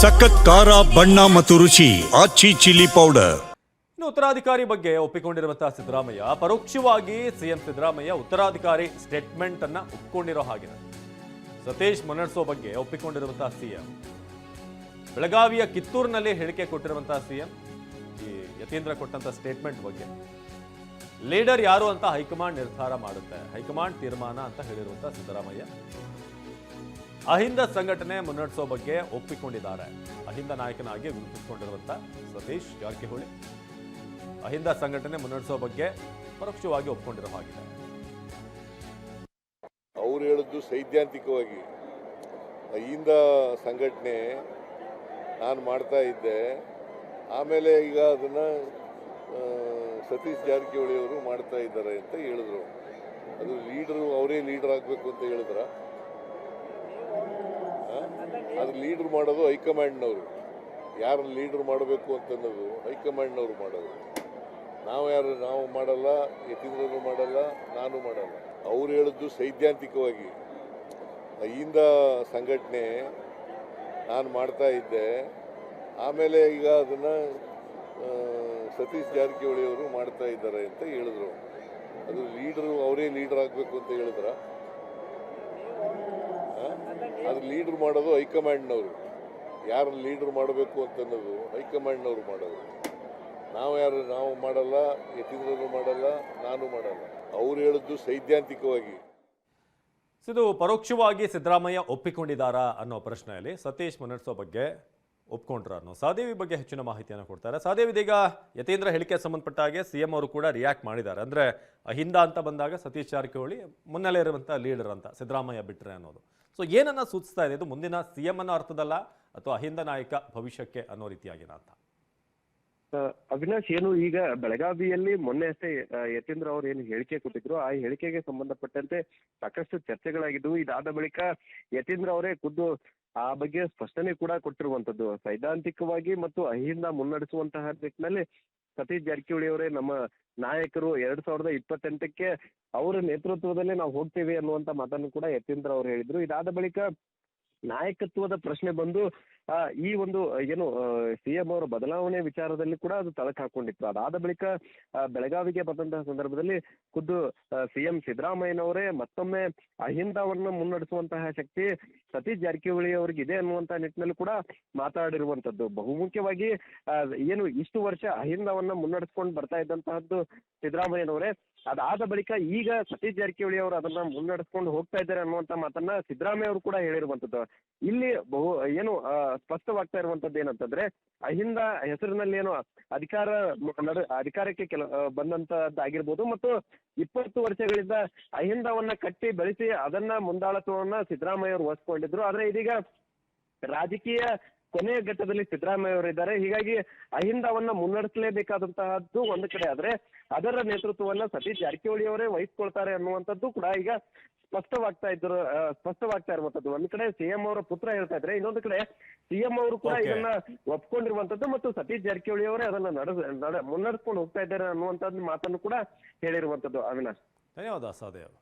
ಸಖತ್ ಖಾರ, ಬಣ್ಣ ಮತ್ತು ರುಚಿ, ಆಚಿ ಚಿಲ್ಲಿ ಪೌಡರ್. ಇನ್ನು ಉತ್ತರಾಧಿಕಾರಿ ಬಗ್ಗೆ ಒಪ್ಪಿಕೊಂಡಿರುವಂತಹ ಸಿದ್ದರಾಮಯ್ಯ, ಪರೋಕ್ಷವಾಗಿ ಸಿಎಂ ಸಿದ್ದರಾಮಯ್ಯ ಉತ್ತರಾಧಿಕಾರಿ ಸ್ಟೇಟ್ಮೆಂಟ್ ಅನ್ನ ಒಪ್ಪಿಕೊಂಡಿರೋ ಹಾಗಿದೆ ಸತೀಶ್ ಮುನ್ನಡೆಸೋ ಬಗ್ಗೆ ಒಪ್ಪಿಕೊಂಡಿರುವಂತಹ ಸಿಎಂ. ಬೆಳಗಾವಿಯ ಕಿತ್ತೂರಿನಲ್ಲಿ ಹೇಳಿಕೆ ಕೊಟ್ಟಿರುವಂತಹ ಸಿಎಂ, ಈ ಯತೀಂದ್ರ ಕೊಟ್ಟಂತ ಸ್ಟೇಟ್ಮೆಂಟ್ ಬಗ್ಗೆ. ಲೀಡರ್ ಯಾರು ಅಂತ ಹೈಕಮಾಂಡ್ ನಿರ್ಧಾರ ಮಾಡುತ್ತೆ. ಹೈಕಮಾಂಡ್ ತೀರ್ಮಾನ ಅಂತ ಹೇಳಿರುವಂತಹ ಸಿದ್ದರಾಮಯ್ಯ. ಅಹಿಂದ ಸಂಘಟನೆ ಮುನ್ನಡೆಸೋ ಬಗ್ಗೆ ಒಪ್ಪಿಕೊಂಡಿದ್ದಾರೆ. ಅಹಿಂದ ನಾಯಕನಾಗಿ ಗುರುತಿಸಿಕೊಂಡಿರುವಂತ ಸತೀಶ್ ಜಾರಕಿಹೊಳಿ ಅಹಿಂದ ಸಂಘಟನೆ ಮುನ್ನಡೆಸೋ ಬಗ್ಗೆ ಪರೋಕ್ಷವಾಗಿ ಒಪ್ಪಿಕೊಂಡಿರುವ ಹಾಗಿದೆ. ಅವ್ರು ಹೇಳಿದ್ದು ಸೈದ್ಧಾಂತಿಕವಾಗಿ. ಅಹಿಂದ ಸಂಘಟನೆ ನಾನು ಮಾಡ್ತಾ ಇದ್ದೆ. ಆಮೇಲೆ ಈಗ ಅದನ್ನು ಸತೀಶ್ ಜಾರಕಿಹೊಳಿ ಅವರು ಮಾಡ್ತಾ ಇದ್ದಾರೆ ಅಂತ ಹೇಳಿದ್ರು. ಅದು ಲೀಡರು ಅವರೇ ಲೀಡರ್ ಆಗಬೇಕು ಅಂತ ಹೇಳಿದ್ರ. ಅದು ಲೀಡರ್ ಮಾಡೋದು ಹೈಕಮಾಂಡ್ನವರು. ಯಾರು ಲೀಡರ್ ಮಾಡಬೇಕು ಅಂತ ಅನ್ನೋದು ಹೈಕಮಾಂಡ್ನವರು ಮಾಡೋದು. ನಾವು ಯಾರು, ನಾವು ಮಾಡಲ್ಲ, ಯತೀಂದ್ರನು ಮಾಡಲ್ಲ, ನಾನು ಮಾಡಲ್ಲ. ಅವ್ರು ಹೇಳಿದ್ದು ಸೈದ್ಧಾಂತಿಕವಾಗಿ. ಅಹಿಂದ ಸಂಘಟನೆ ನಾನು ಮಾಡ್ತಾ ಇದ್ದೆ. ಆಮೇಲೆ ಈಗ ಅದನ್ನು ಸತೀಶ್ ಜಾರಕಿಹೊಳಿ ಅವರು ಮಾಡ್ತಾ ಇದ್ದಾರೆ ಅಂತ ಹೇಳಿದ್ರು. ಅದು ಲೀಡ್ರು, ಅವರೇ ಲೀಡರ್ ಆಗಬೇಕು ಅಂತ ಹೇಳಿದ್ರ. ಅದು ಲೀಡರ್ ಮಾಡೋದು ಹೈಕಮಾಂಡ್ನವರು. ಯಾರು ಲೀಡರ್ ಮಾಡಬೇಕು ಅಂತ ಅನ್ನೋದು ಹೈಕಮಾಂಡ್ನವರು ಮಾಡೋದು. ನಾವು ಯಾರು, ನಾವು ಮಾಡಲ್ಲ, ಯತೀಂದ್ರನು ಮಾಡಲ್ಲ, ನಾನು ಮಾಡಲ್ಲ. ಅವ್ರು ಹೇಳಿದ್ದು ಸೈದ್ಧಾಂತಿಕವಾಗಿ. ಇದು ಪರೋಕ್ಷವಾಗಿ ಸಿದ್ದರಾಮಯ್ಯ ಒಪ್ಪಿಕೊಂಡಿದ್ದಾರಾ ಅನ್ನೋ ಪ್ರಶ್ನೆಯಲ್ಲಿ ಸತೀಶ್ ಮುನ್ನಡೆಸೋ ಬಗ್ಗೆ ಒಪ್ಕೊಂಡ್ರ ಅನ್ನೋ ಸಾದೇವಿ ಬಗ್ಗೆ ಹೆಚ್ಚಿನ ಮಾಹಿತಿಯನ್ನು ಕೊಡ್ತಾರೆ. ಸಾದೇವಿ, ಇದೀಗ ಯತೀಂದ್ರ ಹೇಳಿಕೆ ಸಂಬಂಧಪಟ್ಟ ಹಾಗೆ ಸಿ ಎಂ ಅವರು ಕೂಡ ರಿಯಾಕ್ಟ್ ಮಾಡಿದ್ದಾರೆ. ಅಂದ್ರೆ ಅಹಿಂದ ಅಂತ ಬಂದಾಗ ಸತೀಶ್ ಜಾರಕಿಹೊಳಿ ಮುನ್ನೆಲೆ ಇರುವಂಥ ಲೀಡರ್ ಅಂತ ಸಿದ್ದರಾಮಯ್ಯ ಬಿಟ್ಟರೆ ಅನ್ನೋದು. ಸೊ ಏನನ್ನ ಸೂಚಿಸ್ತಾ ಇದೆ? ಇದು ಮುಂದಿನ ಸಿಎಂ ಅನ್ನೋ ಅರ್ಥದಲ್ಲ? ಅಥವಾ ಅಹಿಂದ ನಾಯಕ ಭವಿಷ್ಯಕ್ಕೆ ಅನ್ನೋ ರೀತಿಯಾಗಿನ ಅಂತ ಅವಿನಾಶ್, ಏನು ಈಗ ಬೆಳಗಾವಿಯಲ್ಲಿ ಮೊನ್ನೆ ಅಷ್ಟೇ ಯತೀಂದ್ರ ಅವರು ಏನು ಹೇಳಿಕೆ ಕೊಟ್ಟಿದ್ರು. ಆ ಹೇಳಿಕೆಗೆ ಸಂಬಂಧಪಟ್ಟಂತೆ ಸಾಕಷ್ಟು ಚರ್ಚೆಗಳಾಗಿದ್ದವು. ಇದಾದ ಬಳಿಕ ಯತೀಂದ್ರ ಅವರೇ ಖುದ್ದು ಆ ಬಗ್ಗೆ ಸ್ಪಷ್ಟನೆ ಕೂಡ ಕೊಟ್ಟಿರುವಂತದ್ದು ಸೈದ್ಧಾಂತಿಕವಾಗಿ ಮತ್ತು ಅಹಿಂದ ಮುನ್ನಡೆಸುವಂತಹ ನಿಟ್ಟಿನಲ್ಲಿ ಸತೀಶ್ ಜಾರಕಿಹೊಳಿ ಅವರೇ ನಮ್ಮ ನಾಯಕರು ಎರಡ್ ಸಾವಿರದ ಇಪ್ಪತ್ತೆಂಟಕ್ಕೆ ಅವರ ನೇತೃತ್ವದಲ್ಲಿ ನಾವು ಹೋಗ್ತೇವೆ ಅನ್ನುವಂತ ಮಾತನ್ನು ಕೂಡ ಯತೀಂದ್ರ ಅವರು ಹೇಳಿದ್ರು. ಇದಾದ ಬಳಿಕ ನಾಯಕತ್ವದ ಪ್ರಶ್ನೆ ಬಂದು ಈ ಒಂದು ಏನು ಸಿಎಂ ಅವರ ಬದಲಾವಣೆ ವಿಚಾರದಲ್ಲಿ ಕೂಡ ಅದು ತಳಕು ಹಾಕೊಂಡಿತ್ತು. ಅದಾದ ಬಳಿಕ ಆ, ಬೆಳಗಾವಿಗೆ ಬಂದಂತಹ ಸಂದರ್ಭದಲ್ಲಿ ಖುದ್ದು ಸಿಎಂ ಸಿದ್ದರಾಮಯ್ಯನವರೇ ಮತ್ತೊಮ್ಮೆ ಅಹಿಂದವನ್ನು ಮುನ್ನಡೆಸುವಂತಹ ಶಕ್ತಿ ಸತೀಶ್ ಜಾರಕಿಹೊಳಿ ಅವರಿಗೆ ಇದೆ ಅನ್ನುವಂತಹ ನಿಟ್ಟಿನಲ್ಲಿ ಕೂಡ ಮಾತಾಡಿರುವಂತದ್ದು. ಬಹುಮುಖ್ಯವಾಗಿ ಆ, ಏನು ಇಷ್ಟು ವರ್ಷ ಅಹಿಂದವನ್ನ ಮುನ್ನಡೆಸ್ಕೊಂಡು ಬರ್ತಾ ಇದ್ದಂತಹದ್ದು ಸಿದ್ದರಾಮಯ್ಯನವರೇ. ಅದಾದ ಬಳಿಕ ಈಗ ಸತೀಶ್ ಜಾರಕಿಹೊಳಿ ಅವರು ಅದನ್ನ ಮುನ್ನಡೆಸ್ಕೊಂಡು ಹೋಗ್ತಾ ಇದ್ದಾರೆ ಅನ್ನುವಂತ ಮಾತನ್ನ ಸಿದ್ದರಾಮಯ್ಯ ಅವರು ಕೂಡ ಹೇಳಿರುವಂತದ್ದು. ಇಲ್ಲಿ ಬಹು ಏನು ಆ, ಸ್ಪಷ್ಟವಾಗ್ತಾ ಇರುವಂತದ್ದು ಏನಂತಂದ್ರೆ, ಅಹಿಂದ ಹೆಸರಿನಲ್ಲಿ ಏನು ಅಧಿಕಾರ ಅಧಿಕಾರಕ್ಕೆ ಕೆಲ ಬಂದಂತದ್ದಾಗಿರ್ಬೋದು ಮತ್ತು ಇಪ್ಪತ್ತು ವರ್ಷಗಳಿಂದ ಅಹಿಂದವನ್ನ ಕಟ್ಟಿ ಬೆಳೆಸಿ ಅದನ್ನ ಮುಂದಾಳತ್ವವನ್ನ ಸಿದ್ದರಾಮಯ್ಯ ಅವರು ವಹಿಸ್ಕೊಂಡಿದ್ರು. ಆದ್ರೆ ಇದೀಗ ರಾಜಕೀಯ ಕೊನೆಯ ಘಟ್ಟದಲ್ಲಿ ಸಿದ್ದರಾಮಯ್ಯ ಅವರಿದ್ದಾರೆ ಹೀಗಾಗಿ ಅಹಿಂದವನ್ನ ಮುನ್ನಡೆಸಲೇಬೇಕಾದಂತಹದ್ದು ಒಂದು ಕಡೆ. ಆದ್ರೆ ಅದರ ನೇತೃತ್ವವನ್ನ ಸತೀಶ್ ಜಾರಕಿಹೊಳಿ ಅವರೇ ವಹಿಸ್ಕೊಳ್ತಾರೆ ಅನ್ನುವಂಥದ್ದು ಕೂಡ ಈಗ ಸ್ಪಷ್ಟವಾಗ್ತಾ ಇದ್ರು ಸ್ಪಷ್ಟವಾಗ್ತಾ ಇರುವಂತದ್ದು ಒಂದ್ ಕಡೆ ಸಿಎಂ ಅವರ ಪುತ್ರ ಹೇಳ್ತಾ ಇದ್ರೆ ಇನ್ನೊಂದು ಕಡೆ ಸಿಎಂ ಅವರು ಕೂಡ ಇದನ್ನ ಒಪ್ಕೊಂಡಿರುವಂತದ್ದು ಮತ್ತು ಸತೀಶ್ ಜಾರಕಿಹೊಳಿ ಅವರೇ ಅದನ್ನ ನಡ ನಡೆ ಮುನ್ನಡೆಸ್ಕೊಂಡು ಹೋಗ್ತಾ ಇದ್ದಾರೆ ಅನ್ನುವಂಥದ್ದು ಮಾತನ್ನು ಕೂಡ ಹೇಳಿರುವಂತದ್ದು ಅವಿನಾಶ್. ಧನ್ಯವಾದ ಸಾದೇವ್